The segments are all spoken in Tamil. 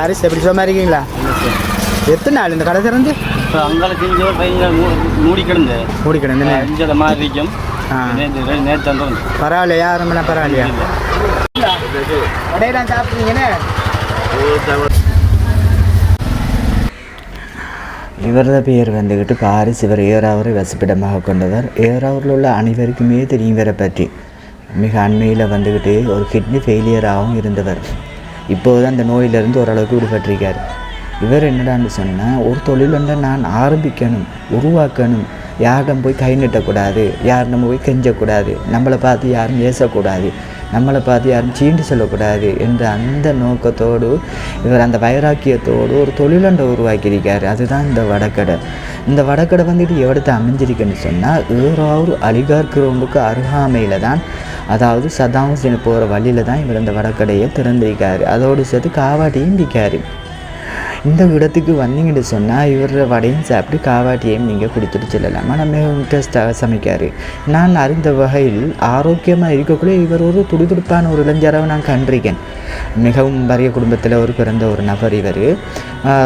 பாரிஸ் எப்படி சும்மா இருக்கீங்களா? எத்தனை நாள் இந்த கடை திறந்து? ஒரு மூடி கிடந்து. மூடி கிடந்து அஞ்சரை மாதிரி இருக்கும். நேற்று பரவாயில்லையா? ரொம்ப பரவாயில்லையா? கடையெல்லாம் சாப்பிட்டீங்கன்னு? இவரது பெயர் வந்துக்கிட்டு பாரிஸ். இவர் ஏறாவரை வசிப்பிடமாக கொண்டவர். ஏறாவூரில் உள்ள அனைவருக்குமே தெரியும் இவரை பற்றி. மிக அண்மையில் வந்துக்கிட்டு ஒரு கிட்னி ஃபெயிலியராகவும் இருந்தவர். இப்போது அந்த நோயிலேருந்து ஓரளவுக்கு விடுபட்டிருக்கார். இவர் என்னடான்னு சொன்னால் ஒரு தொழில் நான் ஆரம்பிக்கணும் உருவாக்கணும். யாரிடம் போய் கை நீட்டக்கூடாது யாரிடம் போய் கெஞ்சக்கூடாது. நம்மளை பார்த்து யாரும் ஏசக்கூடாது. நம்மளை பார்த்து யாரும் சீண்டி சொல்லக்கூடாது என்ற அந்த நோக்கத்தோடு இவர் அந்த வைராக்கியத்தோடு ஒரு தொழிலண்டை உருவாக்கியிருக்காரு. அதுதான் இந்த வடக்கடை. இந்த வடக்கடை வந்துட்டு எவ்வளத்து அமைஞ்சிருக்குன்னு சொன்னால் ஏறாவூர் அலிகார் கிரவுண்டுக்கு அருகாமையில் தான் அதாவது சதாம் போகிற வழியில் தான் இவர் இந்த வடக்கடையை திறந்திருக்காரு. அதோடு சேர்த்து காவாட்டியும் விற்காரு இந்த இடத்துக்கு வந்தீங்கன்னு சொன்னால் இவர் வடையும் சாப்பிட்டு காவாட்டியையும் நீங்கள் கொடுத்துட்டு செல்லலாம்? ஆனால் மிகவும் டேஸ்ட்டாக சமைக்காரு. நான் அறிந்த வகையில் ஆரோக்கியமாக இருக்கக்கூடிய இவர் ஒரு துடிதுடிப்பான ஒரு இளைஞராக நான் கண்டிருக்கேன். மிகவும் வறிய குடும்பத்தில் ஒரு பிறந்த ஒரு நபர் இவர்.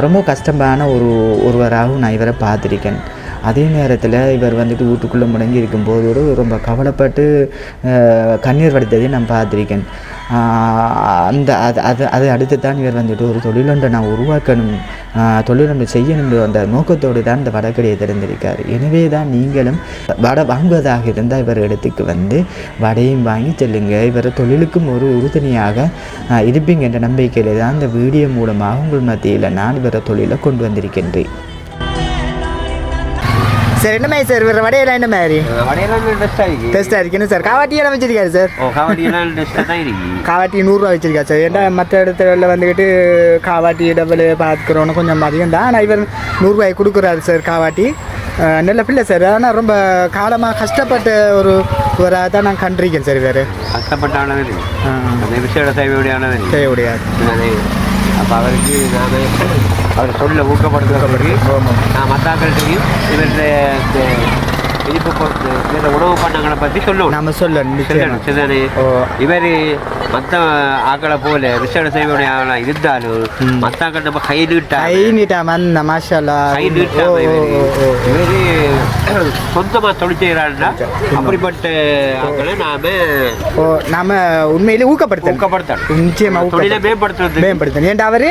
ரொம்ப கஷ்டமான ஒரு ஒருவராகவும் நான் இவரை பார்த்துருக்கேன். அதே நேரத்தில் இவர் வந்துட்டு வீட்டுக்குள்ளே முடங்கி இருக்கும்போது ரொம்ப கவலைப்பட்டு கண்ணீர் வடித்ததையும் நான் பார்த்துருக்கேன். அந்த அது அது அது அடுத்து தான் இவர் வந்துட்டு ஒரு தொழிலொன்றை நான் உருவாக்கணும் தொழிலொன்று தொழிலொன்றை செய்யணுன்ற அந்த நோக்கத்தோடு தான் இந்த வடக்கடையை திறந்திருக்கார். எனவே தான் நீங்களும் வடை வாங்குவதாக இருந்தால் இவர் இடத்துக்கு வந்து வடையும் வாங்கி செல்லுங்க. இவர் தொழிலுக்கும் ஒரு உறுதுணையாக இருப்பீங்க என்ற நம்பிக்கையில் தான் இந்த வீடியோ மூலமாக உங்கள் மத்தியில் நான் இவர தொழிலை கொண்டு வந்திருக்கின்றேன். சார் என்ன மாதிரி சார்? வேறு வடையெல்லாம் என்ன மாதிரி? டெஸ்ட்டாக இருக்கு. சார்? காவாட்டியெல்லாம் வச்சிருக்காரு சார்? காவாட்டி நூறுரூவா வச்சிருக்கா சார். ஏன்னா மற்ற இடத்துல வந்துக்கிட்டு காவாட்டி டபுள் பார்த்துக்கிறோன்னு கொஞ்சம் அதிகம் தான். ஆனால் இவர் நூறுரூவாய் கொடுக்குறாரு சார் காவாட்டி. நல்ல பிள்ளை சார். ஆனால் ரொம்ப காலமாக கஷ்டப்பட்ட ஒரு ஒராக தான் நான் கண்டிருக்கேன் சார் வேறு கஷ்டப்பட்டானவர் செய்ய முடியாது அப்போ அவருக்கு நான் அவர் சொல்ல ஊக்கப்படுத்துவதற்கு நான் மத்தாக்கள்கிட்டையும் இவருடைய இனிப்பு உணவு பண்ணங்களை பற்றி சொல்லணும் நம்ம சொல்லணும் சொல்லணும். சரிதானே இவர் மற்ற ஆக்களை போல விசேட செய்வடைய ஆளா இருந்தாலும் மற்ற ஆக்கள் நம்ம கை நீட்டா கை நீட்டா மந்த மாஷாலா கை ஓ இவரு சொந்தமா தொழில் செய்யறாருன்னா அப்படிப்பட்ட ஆக்களை நாம ஓ நாம உண்மையிலே ஊக்கப்படுத்தணும். ஊக்கப்படுத்தணும். நிச்சயமா தொழிலை மேம்படுத்துறது மேம்படுத்தணும். ஏன்டா அவர்?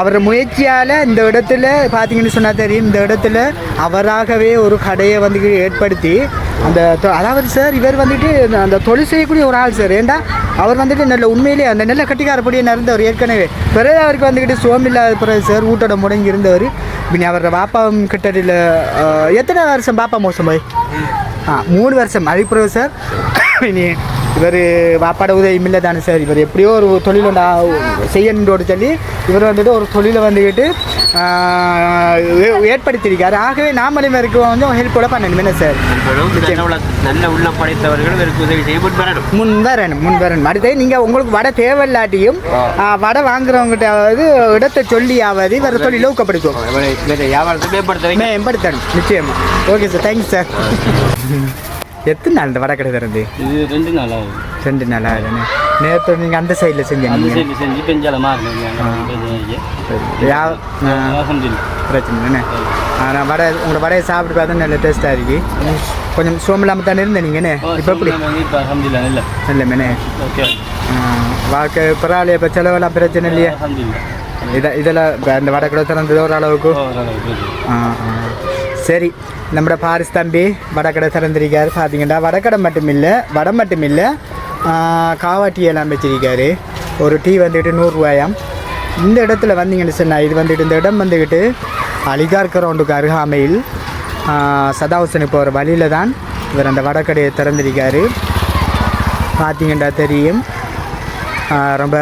அவர் முயற்சியால் இந்த இடத்துல பார்த்தீங்கன்னு சொன்னால் தெரியும் இந்த இடத்துல அவராகவே ஒரு கடையை வந்து ஏற்படுத்தி அந்த அதாவது சார் இவர் வந்துட்டு இந்த- அந்த தொழில் செய்யக்கூடிய ஒரு ஆள் சார். ஏண்டா? அவர் வந்துட்டு நல்ல உண்மையிலேயே அந்த நல்ல கட்டிக்காரப்படியே நடந்தவர் ஏற்கனவே. பிறகு அவருக்கு வந்துக்கிட்டு சோமில்லாத பிறகு சார் ஊட்டோட முடங்கி இருந்தவர். பின்ன அவரோட பாப்பாவும் கிட்டத்தில் எத்தனை வருஷம் பாப்பா மோசம் போய்? ஆ மூணு வருஷம். அதுக்கு பிறகு சார் இனி இவர் வாப்பாட உதவி இல்லை தானே சார்? இவர் எப்படியோ ஒரு தொழில் ஒன்று செய்யணுன்றோடு சொல்லி இவர் வந்துட்டு ஒரு தொழிலை வந்துக்கிட்டு ஏற்படுத்தியிருக்காரு. ஆகவே நாமளும் இவருக்கு கொஞ்சம் ஹெல்ப் கூட பண்ணணும். என்ன சார். நல்ல உள்ள- நல்ல உள்ளம் படைத்தவர்கள் இவருக்கு உதவி செய்ய முன் வரணும் முன் வரணும் முன் வரணும் அடுத்து நீங்கள் உங்களுக்கு வடை தேவையில்லாட்டியும் வடை வாங்குறவங்ககிட்ட இடத்தை சொல்லியாவது இவர் தொழிலை ஊக்கப்படுத்துவோம் இவரை வியாபாரத்தை மேம்படுத்தணும். நிச்சயமா. Okay sir. Thanks sir. எத்தனை நாள் இந்த வடை கடை திறந்து? இது ரெண்டு நாள் ஆகுது. ரெண்டு நாள் ஆகுதுண்ணே நேற்று நீங்கள் அந்த சைடில் அந்த செஞ்சீங்க சைடு செஞ்சு பெஞ்சால மாறினீங்க பிரச்சனை இல்லைண்ணே. நான் வடை உங்களோட வடையை சாப்பிட்டு பார்த்தா நல்ல டேஸ்ட்டாக இருக்கு. கொஞ்சம் சோமில்லாமல் தானே இருந்தேன் நீங்கண்ணே? இப்போ எப்படி? இல்லை. ஓகே. வாழ்க்கை பரவாயில்லையா? இப்போ செலவெல்லாம் பிரச்சனை இல்லையா? இதை இதெல்லாம் இப்ப இந்த வடை கூட திறந்தது ஓரளவுக்கு ஆ ஆ. சரி நம்மட பாரிஸ் தம்பி வடக்கடை திறந்திருக்காரு. பார்த்தீங்கன்னா வடக்கடை மட்டும் இல்லை வடை மட்டும் இல்லை காவாட்டி எல்லாம் வச்சிருக்காரு. ஒரு டீ வந்துட்டு நூறுரூவாயாம் இந்த இடத்துல வந்தீங்கன்னு சொன்னால் இது வந்துட்டு இந்த இடம் வந்துக்கிட்டு அலிகார் கிரவுண்டுக்கு அருகாமையில் ஆ, சதாஹுசனுக்கு போகிற வழியில் தான் இவர் அந்த வடக்கடையை திறந்திருக்காரு. பார்த்தீங்கன்னா தெரியும். ரொம்ப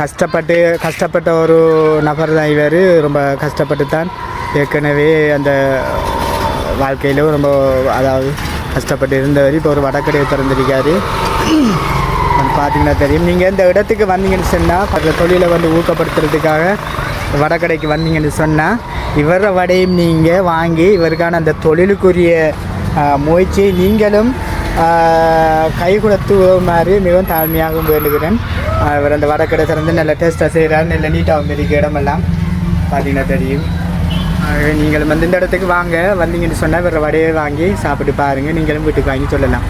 கஷ்டப்பட்டு கஷ்டப்பட்ட ஒரு நபர் தான் இவர். ரொம்ப கஷ்டப்பட்டு தான் ஏற்கனவே அந்த வாழ்க்கையிலும் ரொம்ப அதாவது கஷ்டப்பட்டு இருந்தவர் இப்போ ஒரு வடக்கடையை திறந்திருக்காரு. பார்த்தீங்கன்னா தெரியும். நீங்கள் இந்த இடத்துக்கு வந்தீங்கன்னு சொன்னால் அந்த தொழிலை வந்து ஊக்கப்படுத்துறதுக்காக வடக்கடைக்கு வந்தீங்கன்னு சொன்னால் இவர வடையும் நீங்கள் வாங்கி இவருக்கான அந்த தொழிலுக்குரிய முயற்சியை நீங்களும் கை கொடுத்து மாதிரி மிகவும் தாழ்மையாகவும் வேண்டுகிறேன். அவர் அந்த வடக்கடை திறந்து நல்ல டேஸ்ட்டாக செய்கிறார் நல்ல நீட்டாகவும் பெரிய இடமெல்லாம். பார்த்தீங்கன்னா தெரியும். நீங்களும் வந்து இந்த இடத்துக்கு வாங்க. வந்தீங்கன்னு சொன்னால் வேறு வடையை வாங்கி சாப்பிட்டு பாருங்கள் நீங்களும் வீட்டுக்கு வாங்கி சொல்லலாம்.